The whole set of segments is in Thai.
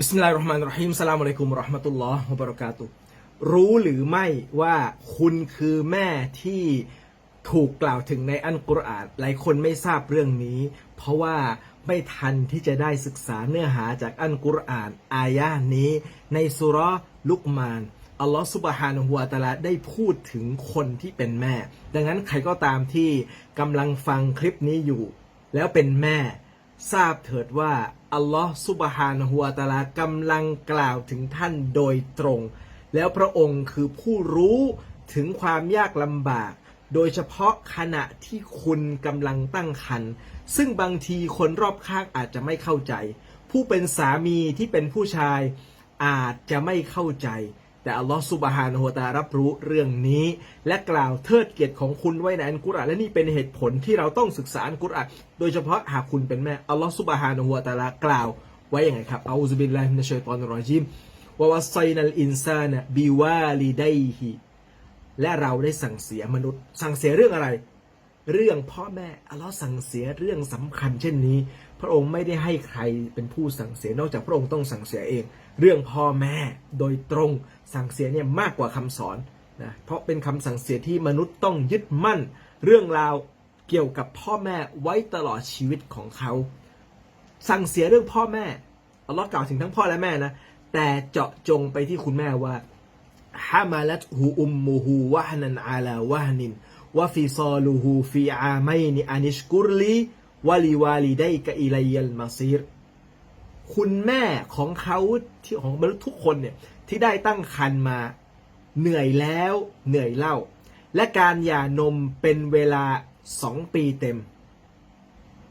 บิสมิลลาฮิรเราะห์มานิรเราะฮีมสลามอะลัยกุมวะเราะห์มะตุลลอฮ์วะบะเราะกาตุรู้หรือไม่ว่าคุณคือแม่ที่ถูกกล่าวถึงในอันกุรอานหลายคนไม่ทราบเรื่องนี้ เพราะว่าไม่ทันที่จะได้ศึกษาเนื้อหาจากอันกุรอาน อายะห์นี้ ในสุเราะห์ลุกมานอัลลอฮฺสุบฮานะฮูวะตะอาลาได้พูดถึงคนที่เป็นแม่ ดังนั้นใครก็ตามที่กำลังฟังคลิปนี้อยู่ แล้วเป็นแม่ ทราบเถิดว่า อัลลอฮฺสุบฮานะฮูวตะอาลากำลังกล่าวถึงท่านโดยตรง แล้วพระองค์คือผู้รู้ถึงความยากลำบาก โดยเฉพาะขณะที่คุณกำลังตั้งครรภ์ซึ่งบางทีคนรอบข้างอาจจะไม่เข้าใจ ผู้เป็นสามีที่เป็นผู้ชายอาจจะไม่เข้าใจ แต่อัลลอฮฺสุบฮานะฮูวตารับรู้เรื่องนี้ และกล่าวเทิดเกียรติของคุณไว้ในอันกุรอานและนี่เป็นเหตุผลที่เราต้องศึกษาอันกุรอานโดยเฉพาะหากคุณเป็นแม่อัลลอฮฺสุบฮานะฮูวตาลากล่าวไว้อย่างไรครับอูซุบิลลาฮิมินัชชัยฏอนรเราะญีมวะวัสไซนัลอินซานะบิวาลิดัยฮิและเราได้สั่งเสียมนุษย์ สั่งเสียเรื่องอะไร เรื่องพ่อแม่อัลลอฮ์สั่งเสียเรื่องสำคัญเช่นนี้ พระองค์ไม่ได้ให้ใครเป็นผู้สั่งเสียนอกจากพระองค์ต้องสั่งเสียเอง เรื่องพ่อแม่โดยตรงสั่งเสียเนี่ยมากกว่าคำสอนนะเพราะเป็นคำสั่งเสียที่มนุษย์ต้องยึดมั่น เรื่องราวเกี่ยวกับพ่อแม่ไว้ตลอดชีวิตของเขา สั่งเสียเรื่องพ่อแม่อัลลอฮ์กล่าวถึงทั้งพ่อและแม่นะแต่เจาะจงไปที่คุณแม่ว่าฮามาลัตฮูอุมมูฮูวะฮนันอาลาวะฮนินวะฟิซาลูฮูฟีอามัยนิอานิชกุรลีวะลิวาลิไดกะอิลัยัลมาซีร คุณแม่ของเขาที่ของมนุษย์ทุกคนเนี่ยที่ได้ตั้งครรภ์มาเหนื่อยแล้วเหนื่อยเล่า และการหย่านมเป็นเวลาสองปีเต็ม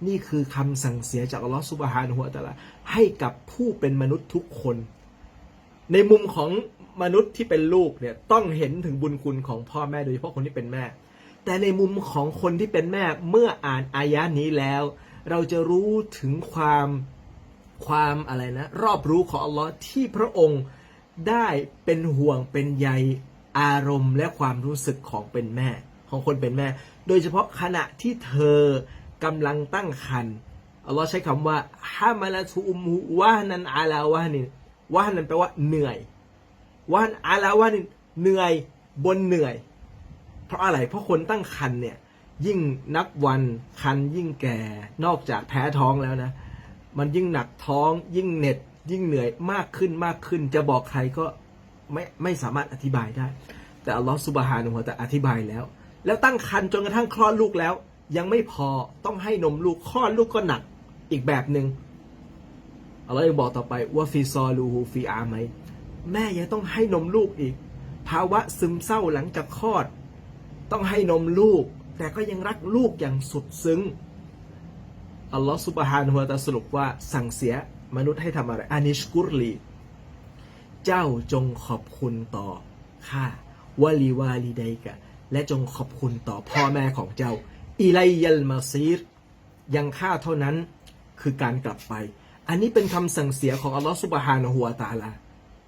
นี่คือคำสั่งเสียจากอัลลอฮฺสุบฮานะฮูวตะลาให้กับผู้เป็นมนุษย์ทุกคน ในมุมของมนุษย์ที่เป็นลูกเนี่ยต้องเห็นถึงบุญคุณของพ่อแม่โดยเฉพาะคนที่เป็นแม่ แต่ในมุมของคนที่เป็นแม่เมื่ออ่านอายะนี้แล้ว เราจะรู้ถึงความ ความอะไรนะ รอบรู้ของอัลลอฮ์ที่พระองค์ได้เป็นห่วงเป็นใยอารมณ์ และความรู้สึกของเป็นแม่ ของคนเป็นแม่ โดยเฉพาะขณะที่เธอกำลังตั้งครรภ์อัลลอฮ์ใช้คำว่าฮามาลาทูอุมฮูวะนันอาลาวะนินวะนันแปลว่าเหนื่อยวันอาลาวานินเหนื่อยบนเหนื่อย เพราะอะไรเพราะคนตั้งคันเนี่ยยิ่งนับวันคันยิ่งแก่นอกจากแพ้ท้องแล้วนะ มันยิ่งหนักท้อง ยิ่งเหน็ด ยิ่งเหนื่อยมากขึ้นมากขึ้น จะบอกใครก็ไม่ไม่สามารถอธิบายได้ แต่อัลลอฮฺสุบฮานุฮะแต่อธิบายแล้ว แล้วตั้งคันจนกระทั่งคลอดลูกแล้ว ยังไม่พอต้องให้นมลูกคลอดลูกก็หนักอีกแบบหนึ่งอัลลอฮฺยังบอกต่อไปว่าฟีซอลูฮูฟีอาไหมแม่ยังต้องให้นมลูกอีก ภาวะซึมเศร้าหลังจากคลอด ต้องให้นมลูก แต่ก็ยังรักลูกอย่างสุดซึ้ง อัลลอฮฺสุบฮานุฮะตาสรุปว่าสั่งเสียมนุษย์ให้ทำอะไรอานิชกุรลี เจ้าจงขอบคุณต่อข้าวะลีวาลีไดกะ และจงขอบคุณต่อพ่อแม่ของเจ้า อิไลยัลมาซีรยังข้าเท่านั้นคือการกลับไป อันนี้เป็นคำสั่งเสียของอัลลอฮฺสุบฮานะฮูวตาลา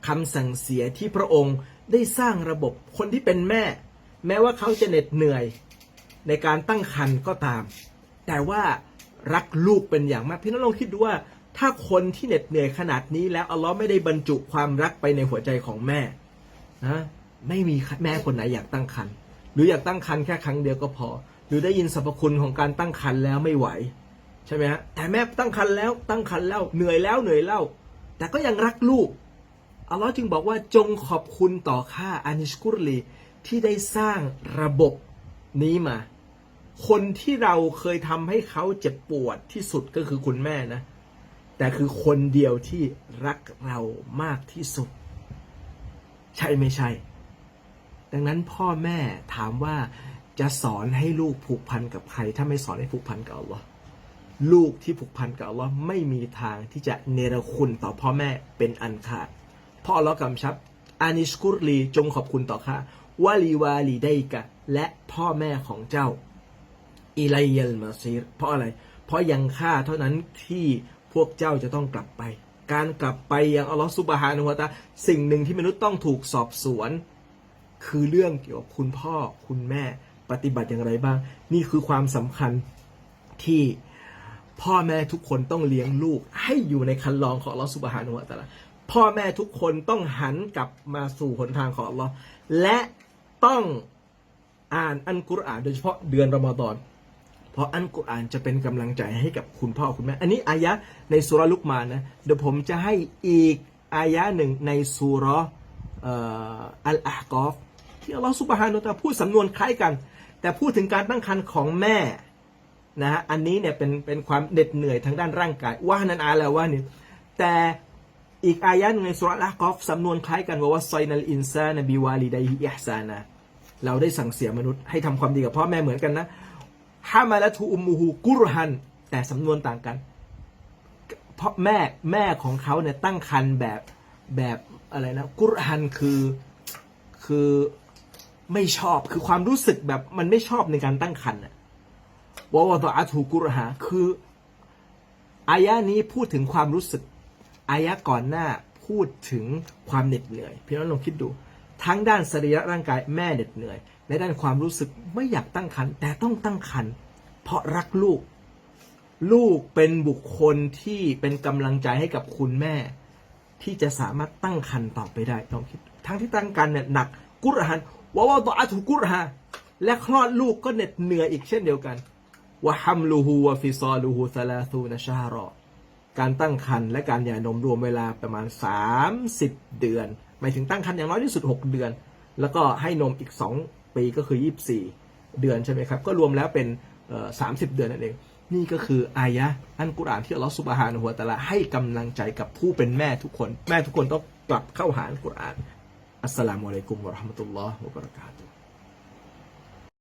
คำสั่งเสียที่พระองค์ได้สร้างระบบคนที่เป็นแม่ แม้ว่าเขาจะเหน็ดเหนื่อยในการตั้งครรภ์ก็ตาม แต่ว่า รักลูกเป็นอย่างมากพี่น้องลองคิดดูว่า ถ้าคนที่เหน็ดเหนื่อยขนาดนี้แล้วอัลลอฮ์ไม่ได้บรรจุความรักไปในหัวใจของแม่นะไม่มีแม่คนไหนอยากตั้งครรภ์หรืออยากตั้งครรภ์แค่ครั้งเดียวก็พอ หรือได้ยินสรรพคุณของการตั้งครรภ์แล้วไม่ไหวใช่ไหมฮะแต่แม่ตั้งครรภ์แล้วตั้งครรภ์แล้วเหนื่อยแล้วเหนื่อยเล่า แต่ก็ยังรักลูกอัลลอฮ์จึงบอกว่าจงขอบคุณต่อข้าอานิชกุรลีที่ได้สร้างระบบนี้มา คนที่เราเคยทำให้เขาเจ็บปวดที่สุดก็คือคุณแม่นะ แต่คือคนเดียวที่รักเรามากที่สุด ใช่ไม่ใช่ ดังนั้นพ่อแม่ถามว่าจะสอนให้ลูกผูกพันกับใคร ถ้าไม่สอนให้ผูกพันกับอัลลอฮ์ลูกที่ผูกพันกับอัลลอฮ์ไม่มีทางที่จะเนรคุณต่อพ่อแม่เป็นอันขาดพ่อเรากำชับอานิชกุรลีจงขอบคุณต่อข้าวาลีวาลีไดกะและพ่อแม่ของเจ้า อิไลยัลมาซีรเพราะอะไร เพราะยังข้าเท่านั้นที่พวกเจ้าจะต้องกลับไป การกลับไปยังอัลลอฮฺซุบฮานุวะตาสิ่งหนึ่งที่มนุษย์ต้องถูกสอบสวน คือเรื่องเกี่ยวกับคุณพ่อคุณแม่ปฏิบัติอย่างไรบ้าง นี่คือความสำคัญที่พ่อแม่ทุกคนต้องเลี้ยงลูก ให้อยู่ในคันลองของอัลลอฮฺสุบฮานุวะตะอาลาพ่อแม่ทุกคนต้องหันกลับมาสู่หนทางของอัลลอฮ์และต้องอ่านอันกุรอานโดยเฉพาะเดือนรอมฎอน ราะอันกุรอานจะเป็นกำลังใจให้กับคุณพ่อคุณแม่ อันนี้อายะในสุรลุกมานะเดี๋ยวผมจะให้อีกอายะหนึ่งในสุรออัลอาฮกอฟที่อัลลอฮฺสุบฮานุตะพูดสำนวนคล้ายกัน แต่พูดถึงการตั้งครรภ์ของแม่นะฮะอันนี้เนี่ยเป็นเป็นความเหน็ดเหนื่อยทางด้านร่างกายว่านั้นอาแล้วว่านี่แต่อีกอายะหนึ่งในสุรอลอากอฟสำนวนคล้ายกันว่าว่าไซนัลอินซานบิวาลิดัยฮิอิฮซานะเราได้สั่งเสียมนุษย์ให้ทำความดีกับพ่อแม่เหมือนกันนะ ฮามาละทูอุมมูฮูกุรฮัน แต่สำนวนต่างกัน เพราะแม่แม่ของเขาเนี่ยตั้งคันแบบแบบอะไรนะ กุรฮันคือคือไม่ชอบคือความรู้สึกแบบมันไม่ชอบในการตั้งคันอะวะวะตอะทูกุรฮาคืออายะนี้พูดถึงความรู้สึกอายะก่อนหน้าพูดถึงความเหน็ดเหนื่อยพี่น้องลองคิดดู ทั้งด้านสรีระร่างกายแม่เหน็ดเหนื่อย และด้านความรู้สึกไม่อยากตั้งครรภ์แต่ต้องตั้งครรภ์เพราะรักลูก ลูกเป็นบุคคลที่เป็นกำลังใจให้กับคุณแม่ ที่จะสามารถตั้งครรภ์ต่อไปได้ลองคิดทั้งที่ตั้งครรภ์เนี่ยหนักกุรหานวะวะตอะถูกุรฮาและคลอดลูกก็เหน็ดเหนื่อยอีกเช่นเดียวกันวะฮัมลูฮูวะฟิซอลูฮูซาลาซูนชาฮารอการตั้งครรภ์และการหย่านมรวมเวลาประมาณ 30 เดือน หมายถึงตั้งครรภ์อย่างน้อยที่สุด 6 เดือน แล้วก็ให้นมอีก 2 ปีก็คือ 24 เดือนใช่ไหมครับ ก็รวมแล้วเป็น30เดือนนั่นเอง นี่ก็คืออายะอันกุรอานที่อัลลอฮฺสุบฮานหัวตะลาให้กำลังใจกับผู้เป็นแม่ทุกคน แม่ทุกคนต้องกลับเข้าหาอัลกุรอานอัสสลามุอะลัยกุมวะราะห์มะตุลลอฮ์วะบะเราะกาตุฮ